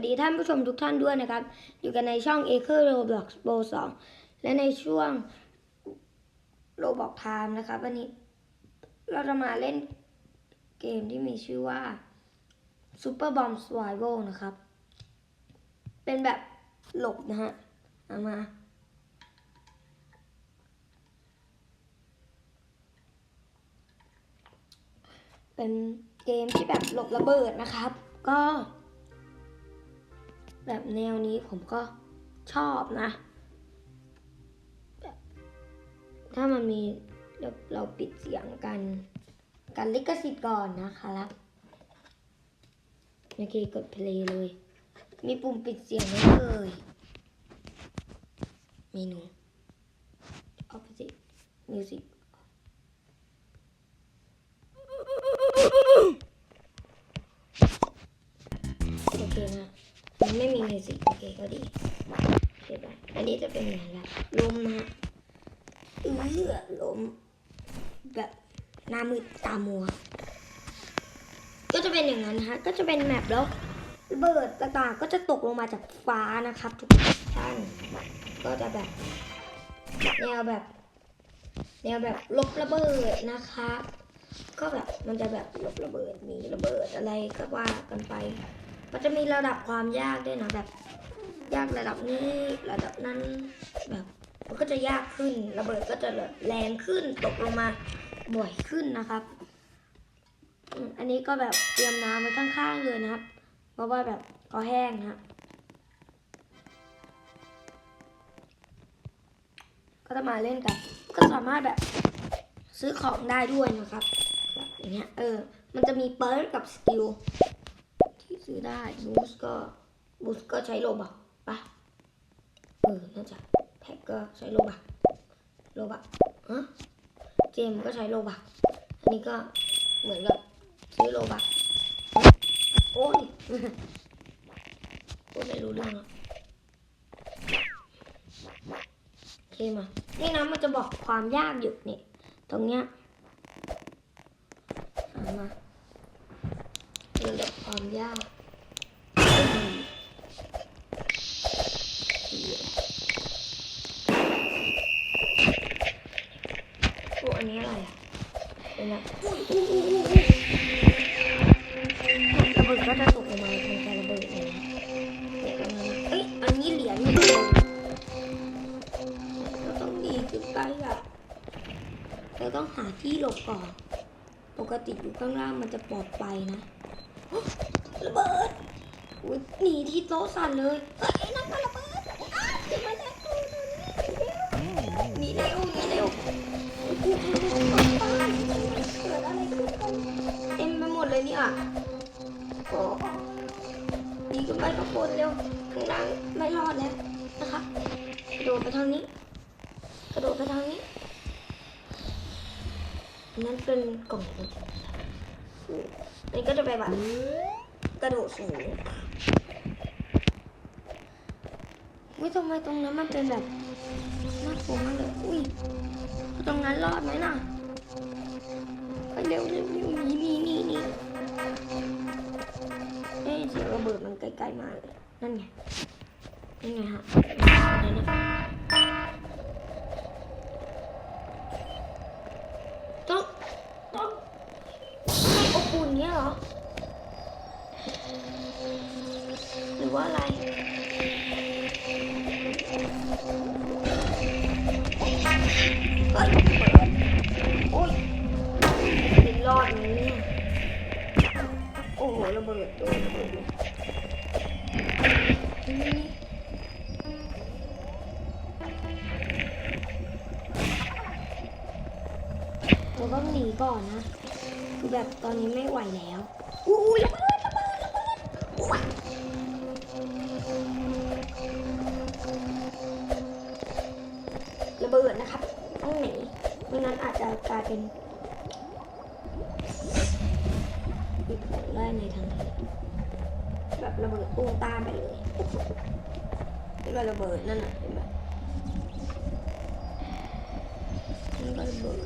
สวัสดีท่านผู้ชมทุกท่านด้วยนะครับ อยู่กันในช่อง a c r Roblox Pro 2 และในช่วง Roblox Time นะครับ วันนี้เราจะมาเล่นเกมที่มีชื่อว่า Super Bomb Survival นะครับ เป็นแบบหลบนะฮะเอามา เป็นเกมที่แบบหลบระเบิดนะครับ ก็ แบบแนวนี้ผมก็ชอบนะแบบถ้ามันมีเดี๋ยวเราปิดเสียงกัน กันลิขสิทธิ์ก่อนนะครับโอเคกดเพลย์เลย มีปุ่มปิดเสียงไว้เลยเมนู opposite music มีมิวสิกโอเคก็ดีใช่ปะอันนี้จะเป็นไงล่ะลมนะเอื้อลมแบบหน้ามืดตามัว ก็จะเป็นอย่างนั้นฮะ ก็จะเป็นแมปแล้วระเบิดต่างๆก็จะตกลงมาจากฟ้านะครับทุกท่านก็จะแบบแนวแบบ แนวแบบลบระเบิดนะคะก็แบบมันจะแบบลบระเบิดมีระเบิดอะไรก็ว่ากันไป มันจะมีระดับความยากด้วยนะแบบ ยากระดับนี้ระดับนั้นแบบมันก็จะยากขึ้นระเบิดก็จะแรงขึ้นตกลงมาบ่อยขึ้นนะครับอันนี้ก็แบบเตรียมน้ำไว้ข้างๆเลยนะครับ เพราะว่าแบบก็แห้งนะก็จะมาเล่นกัน ก็สามารถแบบซื้อของได้ด้วยนะครับอย่างเงี้ยเออ มันจะมีเปิร์กกับสกิลที่ซื้อได้บูสก็บูสก็ใช้โลบัก ปะเออน่าจะแพ็กก็ใช้โลบักโลบักฮะเจมก็ใช้โลบักอันนี้ก็เหมือนกับซื้อโลบักโอ้ยพูดไม่รู้เรื่องหรอกโอเคมานี่นะมันจะบอกความยากอยู่นี่ตรงเนี้ยเอามาระดับความยาก เราต้องหาที่หลบก่อน ปกติอยู่ข้างล่างมันจะปลอดภัยนะระเบิดหนีที่โต๊ะสั่นเลยเฮ้ยนั่นมันระเบิดอ้าวเดี๋ยวมันจะตูหนีเร็วหนีเร็วเกิดอะไรขึ้นกันเต็มไปหมดเลยเนี่ยโอ้หนีกันไปกับคนเร็วข้างล่างไม่รอดแล้วนะครับกระโดดไปทางนี้กระโดดไปทางนี้ นนั้นเป็นกล่องนี่ก็จะไปแบบกระโดดสูงวิทำไมตรงนั้นมันเป็นแบบน่ากลัวมากเลย อุ้ย ตรงนั้นรอดไหมน่ะไปเร็วเร็วเร็วหนีหนีหนีหนีเอ๊ะเสียงระเบิดมันใกล้ๆมากเลยนั่นไง นั่นไงฮะนั่นนะต้องต้องให้อบอุ่นเนี้ยเหรอ ห รือว่าอะไรเฮ้ยเปิดโอ้ยเป็นรอดไหมเนี่ยโอ้โหระเบิดโดนระเบิดเลยนี่เราต้องหนีก่อนนะคือแบบตอนนี้ไม่ไหวแล้วอุ้ยระเบิด เป็นปิดไล่ในทางแบบระเบิดโอ้ตาไปเลยนี่ก็ระเบิดนั่นน่ะนี่ก็ระเบิด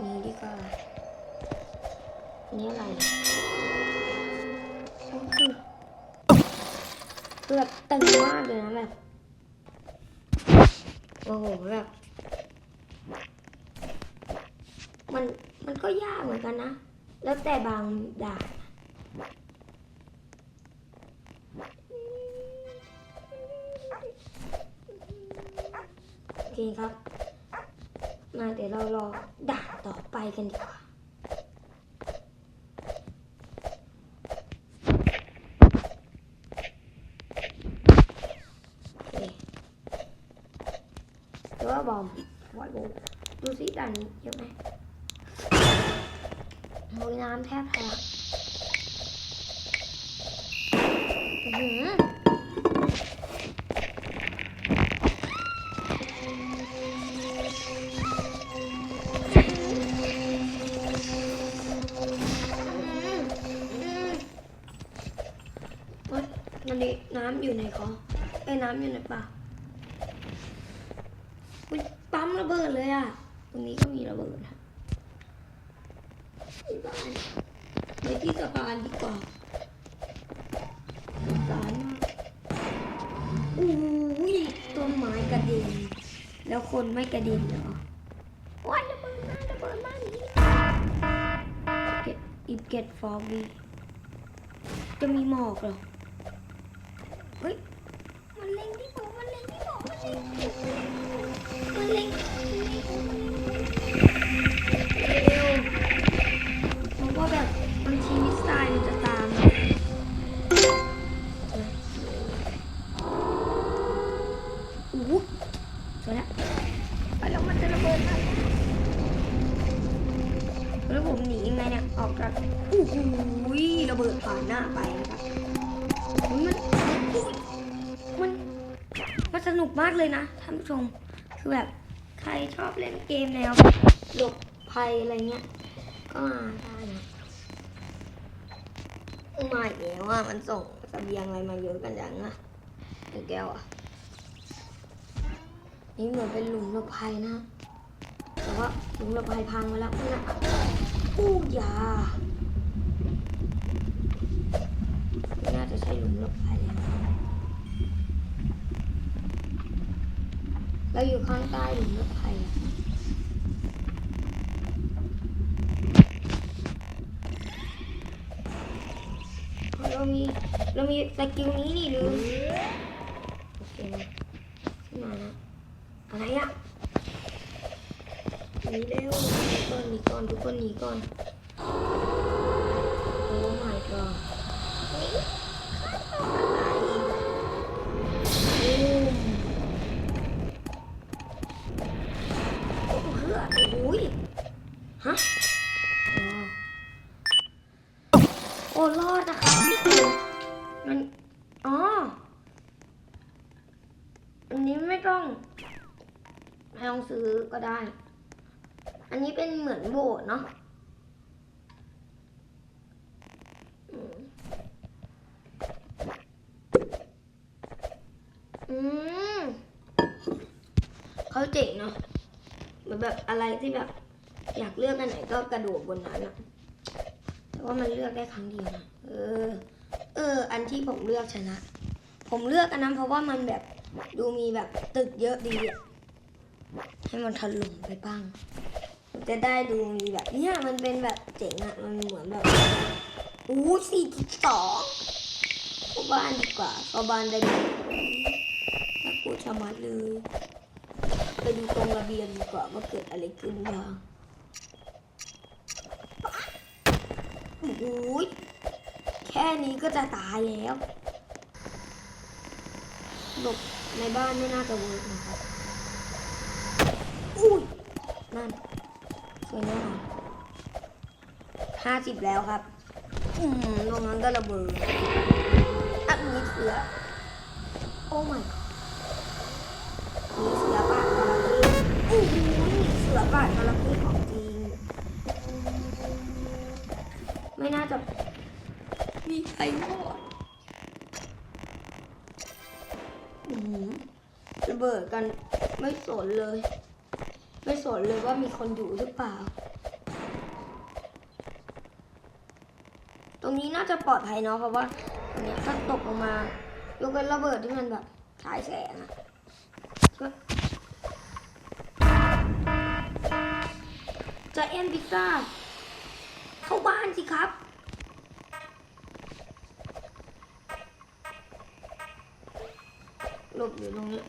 นี่ดีกว่านี่อะไรเกือบเตึงมากเลยนะแบบ โอ้โหแบบมันมันก็ยากเหมือนกันนะ แล้วแต่บางด่านโอเคครับ มาเดี๋ยวเรารอด่านต่อไปกันดีกว่า โอเคหรือว่าบอมวอดบู ดูสิด่านนี้เยอะไหมโอ้ยน้ำแทบทะลักอื้อหือโอ๊ยมันนี่น้ำอยู่ในคอไอ้ยน้ำอยู่ในปากอุ๊ยปั๊มระเบิดเลยอะ ตรงนี้ก็มีระเบิดค่ะที่บ้านไปที่สะพานดีกว่าสงสารมากอู้ยต้นไม้กระเด็นแล้วคน ไม่กระเด็นเหรอว้ายระเบิดมาระเบิดมากนี่เก็ตอิบเก็ตฟอร์วีจะมีหมอกเหรอ เฮ้ย มันเล็งที่ผมมันเล็งที่ผมมันเล็งที่ผมมันเล็งมันเล็งเร็วเพราะว่าแบบ จากอู้หูระเบิดผ่านหน้าไปนะครับมันมันมันสนุกมากเลยนะท่านผู้ชมคือแบบใครชอบเล่นเกมแนวหลบภัยอะไรเงี้ยก็มาได้นะมาอีกแล้วว่ามันส่งเสบียงอะไรมาเยอะกันอย่างนะเดี๋ยวแก้วอะนี่เหมือนเป็นหลุมหลบภัยนะแต่ว่าหลุมหลบภัยพังไปแล้วนะอู้ยาไม่น่าจะใช่ห ลุมลบภัยแล้วเราอยู่ข้างใต้หลุมรถไฟเรามี เรามีสกิลนี้นี่ลืมโอเคนะขึ้นมานะอะไรอะหนีเร็วหนีก่อนหนีก่อนทุกคนหนีก่อนโอ้ my god ก็ได้ อันนี้เป็นเหมือนโบสถ์เนาะอืมอมเขาเจ๋งเนาะเหมือนแบบอะไรที่แบบ อยากเลือกอันไหนก็กระโดดบนนั้นอะแต่ว่ามันเลือกได้ครั้งเดียวนะเออ เออ อันที่ผมเลือกชนะ ผมเลือกอันนั้นเพราะว่ามันแบบดูมีแบบตึกเยอะดีอะ ให้มันถล่มไปบ้าง จะได้ดูมีแบบเนี่ยมันเป็นแบบเจ๋งอะมันเหมือนแบบอู้สี่สองเข้าบ้านดีกว่าเข้าบ้านได้ไหมน่ากลัวชะมัดเลยไปดูตรงระเบียงดีกว่าว่าเกิดอะไรขึ้นบ้างโอ้ยแค่นี้ก็จะตายแล้วหลบในบ้านไม่น่าจะเวิร์กนะครับ อุ้ยนั่นสวยแน่นอนห้าสิบแล้วครับ อืมตรงนั้นก็ระเบิดอันนี้เสือ โอ้ my god มีเสือป่าจระเข้โอ้โหเสือป่าจระเข้ของจริง ไม่น่าจะ มีใครรอดอื้อหือระเบิดกันไม่สนเลย สนเลยว่ามีคนอยู่หรือเปล่า ตรงนี้น่าจะปลอดภัยเนาะเพราะว่าตรงนี้ถ้าตกลงมายกเป็นระเบิดที่มันแบบฉายแสงอะจะเอ็นพิซซ่าเข้าบ้านสิครับหลบอยู่ตรงนี้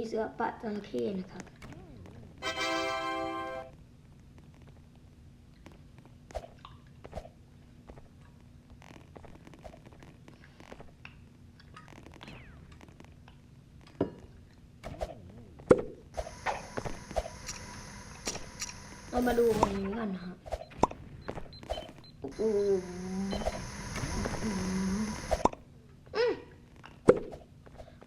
นี่เสือป่าจระเข้นะครับ เรามาดูตรงนี้กันนะครับโอ้โหอืม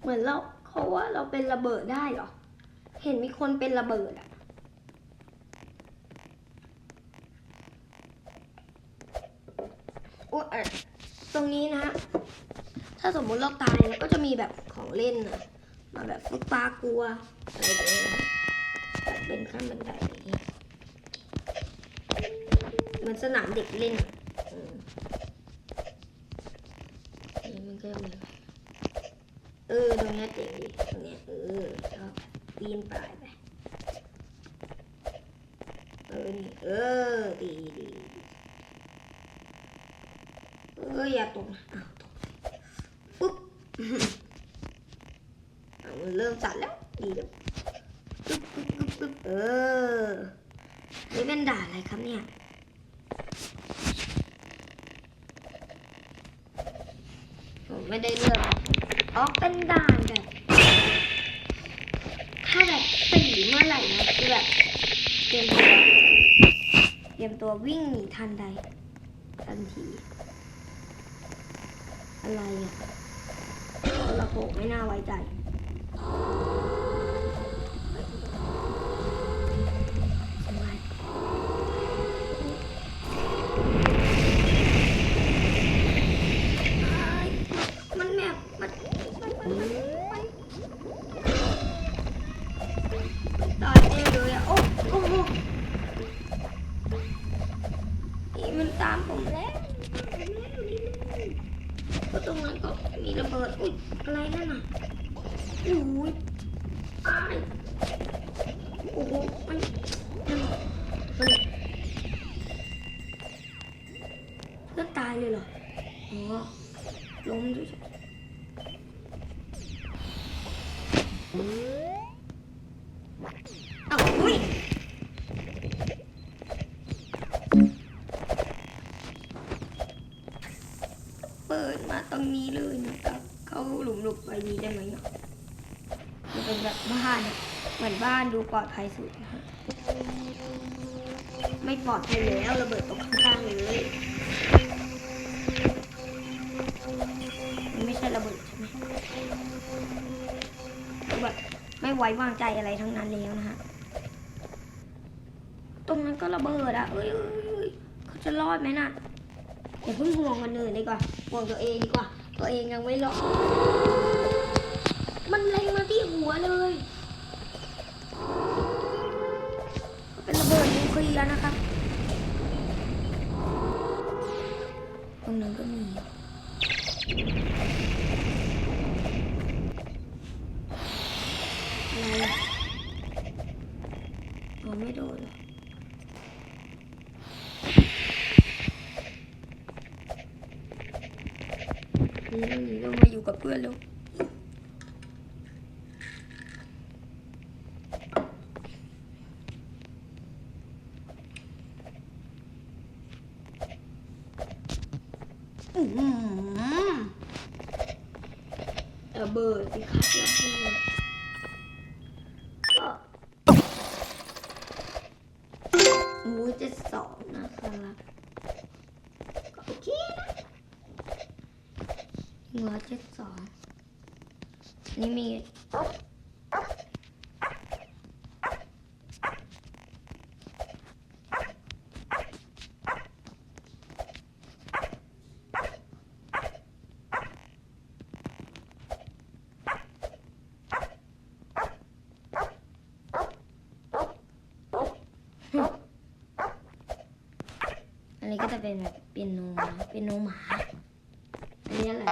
เหมือนเราเขา ว่าเราเป็นระเบิดได้เหรอ เห็นมีคนเป็นระเบิดอะโอ้ยตรงนี้นะฮะถ้าสมมุติเราตายเราก็จะมีแบบของเล่นนะมาแบบฟุตปลากลัวอะไรแบบนี้นะแบบเป็นขั้นบันไดอย่างนี้เหมือนสนามเด็กเล่นอืมนนี้มันก็มี เออตรงนี้เจ๋งดีตรงนี้เออชอบปีนป่ายไปเออนี่เออดีดีเอออย่าตกนะอ้าวตกปุ๊บอะมันเริ่มสั่นแล้วดีแล้วปุ๊บปุ๊บปุ๊บปุ๊บเออนี่เป็นด่าอะไรครับเนี่ยผมไม่ได้เลือก อ๋อเป็นด่านแบบถ้าแบบสีเมื่อไหร่นะคือแบบเตรียมตัวเตรียมตัววิ่งหนีทันใดทันที อะไรอะโทรโขงไม่น่าไว้ใจ ตามผมแล้วก็ตรงนั้นก็มีระเบิด อุ้ยอะไรนั่นน่ะอุ้ยตายโอ้โหมันมันมันเลือตายเลยเหรออ๋อล้มด้วยอ้าวอุ้ย เปิดมาตรงนี้เลยนะครับ เข้าหลุมหลบไปนี้ได้ไหมเนาะมันเป็นแบบบ้านอะเหมือนบ้านดู ปลอดภัยสุดนะฮะไม่ปลอดภัยแล้วระเบิดตกข้างๆเลยมันไม่ใช่ระเบิดใช่ไหมแบบไม่ไว้วางใจอะไรทั้งนั้นแล้วนะฮะตรงนั้นก็ระเบิดอะเอ้ยเอ้ยเอ้ยเขาจะรอดไหมน่ะอย่าเพิ่งห่วงคนอื่นดีกว่าห่วงตัวเองดีกว่า ตัวเองยังไม่รอดมันเล็งมาที่หัวเลย เป็น ระเบิดนิวเคลียร์นะครับ ตรงนั้นก็มี อะไรออ๋อไม่โดนเลยนี่ลงมาอยู่กับเพื่อนแล้ว อืมระเบิดสิครับระเบิดก็มูจะสองนะครับก็โอเคนะหนึ่งร้อยเจ็ดสองนี่มี นี้ ก็จะเป็นแบบเปียโนนะเปียโนหมา อันนี้อะไร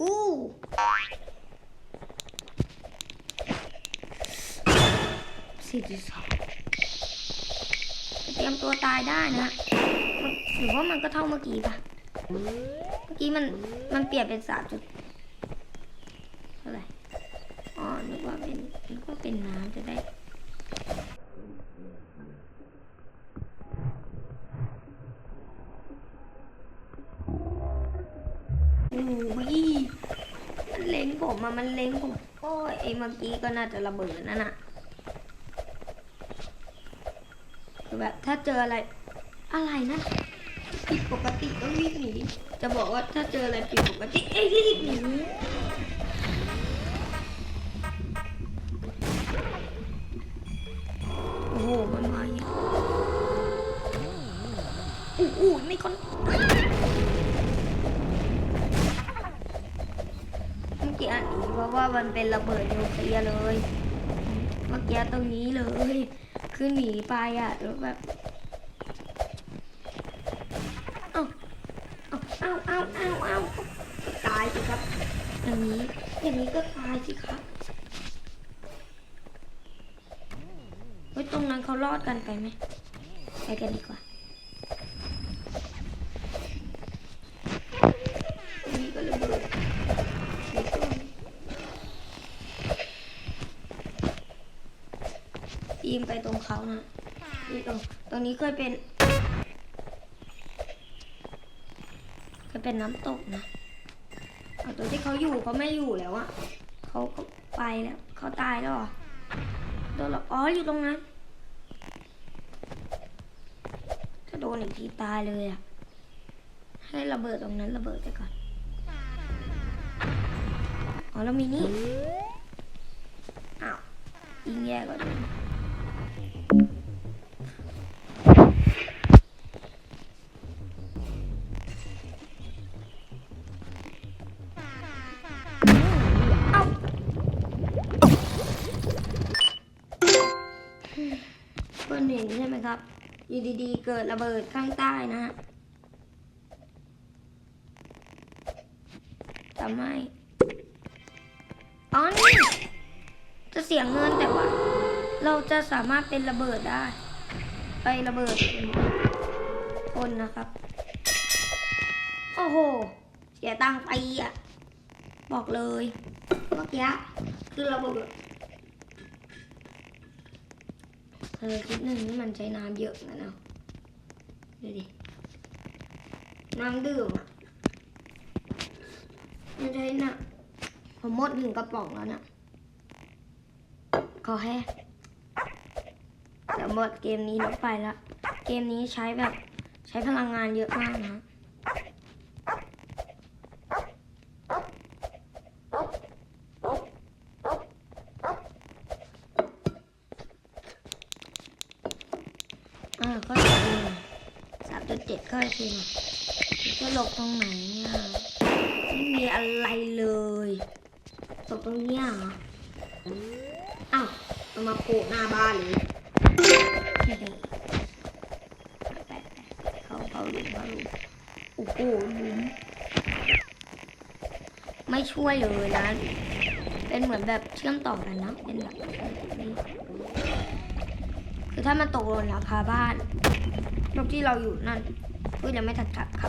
อู้สี่จุดสองเตรียมตัวตายได้นะหรือว่ามันก็เท่าเมื่อกี้ปะเมื่อกี้มันมันเปลี่ยนเป็นสามจุดเท่าไหร่อ๋อนึกว่าเป็นนึกว่าเป็นน้ำจะได้ ยมันเล็งผมอะมันเล็งผม โอ้ยไอ้เมื่อกี้ก็น่าจะระเบิดนั่นน่ะแบบถ้าเจออะไร อะไรนะผิดปกติก็รีบหนี จะบอกว่าถ้าเจออะไรผิดปกติเอ้ยรีบหนี กี้อันนี้เพราะว่ามันเป็นระเบิดนิวเคลียร์เลย เมื่อกี้ตรงนี้เลย คือหนีไปอะแล้วแบบเอ้าเอ้าเอ้าเอ้าเอาเอาตายสิครับ อย่างนี้อย่างนี้ก็ตายสิครับเฮ้ยตรงนั้นเขารอดกันไปไหมไปกันดีกว่า ตรงเขานะนี่ตรงตรงนี้เคยเป็นเคยเป็นน้ำตกนะเอาตัวที่เขาอยู่เขาไม่อยู่แล้วอะเขาก็ไปแล้วเขาตายแล้วเหรอโดนหรออ๋ออยู่ตรงนั้นถ้าโดนอีกทีตายเลยอะให้ระเบิดตรงนั้นระเบิดไปก่อนอ๋อแล้วมีนี่อ้าวยิงแย่กว่าเดิม อยู่ดีๆ เกิดระเบิดข้างใต้นะฮะทำให้อ๋อนี่จะเสียเงินแต่ว่า เราจะสามารถเป็นระเบิดได้ ไประเบิดคนนะครับ โอ้โห เสียตังค์ไปอะ บอกเลยเมื่อกี้คือระเบิด เออคิดหนึ่งนี่มันใช้น้ำเยอะนะเนาะดูดิ น้ำดื่มอะมันใช้น่ะผมหมดหนึ่งกระป๋องแล้วน่ะขอแห้เดี๋ยวหมดเกมนี้ลงไปละ เกมนี้ใช้แบบใช้พลังงานเยอะมากนะ อ่าก็จะดูสามจุดเจ็ดก็คือจะหลบตรงไหนเนี่ยไม่มีอะไรเลยหลบตรงเนี้ยเหรออ้าวเอามาโปะหน้าบ้านเลยเขาเขาลุมเขาลุมโอ้โหลุมไม่ช่วยเลยนะ เป็นเหมือนแบบเชื่อมต่อกันนะ เป็นแบบนี้คือถ้ามันตกหล่นหลังคาบ้านตรงที่เราอยู่นั่น พูดยังไม่ทันขาดคำ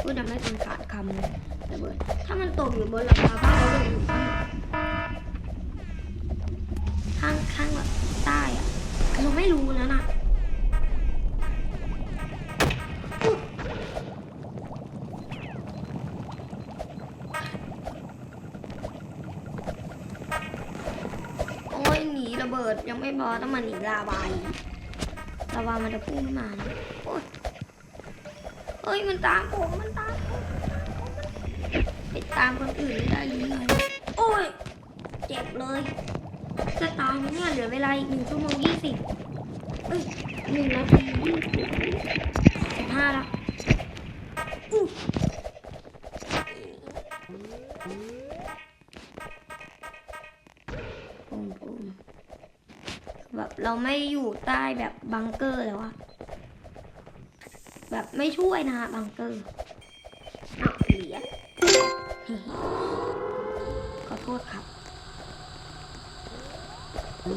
พูดยังไม่ทันขาดคำเลยระเบิด ถ้ามันตกอยู่บนหลังคาบ้านเราอยู่ข้างข้างข้างแบบใต้อะเราไม่รู้แล้วนะยโอ้ยหนีระเบิดยังไม่พอต้องมาหนีลาวาอีกลาวามันจะพุ่งขึ้นมานะ อ้ยมันตามผมมันตามผมไปตามคนอื่นไม่ได้หรือไงโอ้ยเจ็บเลย จะตายไหมเนี่ยเหลือเวลาอีกหนึ่งชั่วโมงยี่สิบเอ้ยหนึ่งนาทียี่สิบสิบห้าล้วอู้แบบเราไม่อยู่ใต้แบบบังเกอร์แล้วอะ แบบไม่ช่วยนะบังเกอร์เอาเหรียญขอโทษครับอุ๊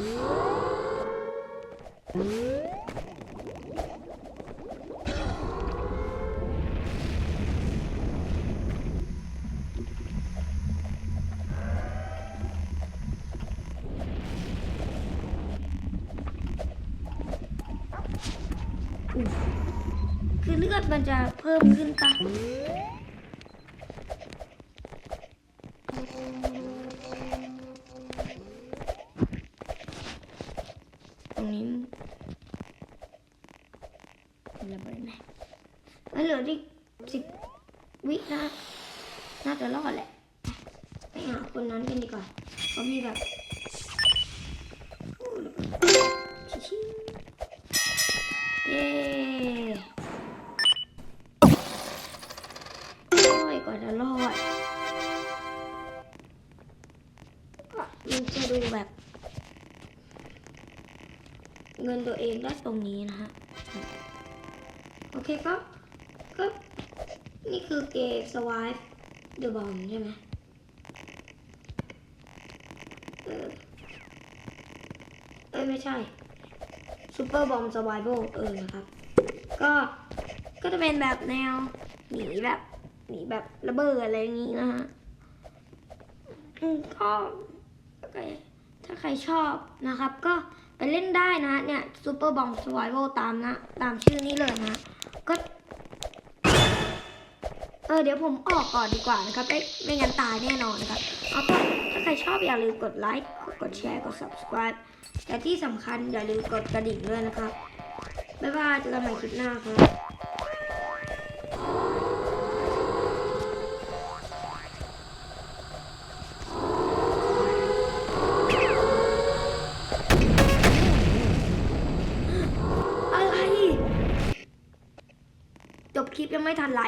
ย เลือดมันจะเพิ่มขึ้นปะ จะรอดก็มันจะดูแบบ เงินตัวเองได้ตรงนี้นะฮะ โอเคก็ ก็ นี่คือเกม Survive the Bomb ใช่ไหมเออเอ้ยไม่ใช่ Super Bomb Survival เออนะครับ ก็ ก็จะเป็นแบบแนวหนีแบบ หนีแบบระเบิดอะไรอย่างนี้นะฮะอืมก็ถ้าใครชอบนะครับ ก็ไปเล่นได้นะเนี่ย Super Bomb Survival ตามนะ ตามชื่อนี้เลยนะ ก็ เออเดี๋ยวผมออกก่อนดีกว่านะครับไม่ไม่งั้นตายแน่นอนนะครับเอาก็ถ้าใครชอบอย่าลืมกดไลค์กดแชร์กด subscribe แต่ที่สำคัญอย่าลืมกดกระดิ่งด้วยนะครับ บ๊ายบายเจอกันใหม่คลิปหน้าครับ ไม่ทันไร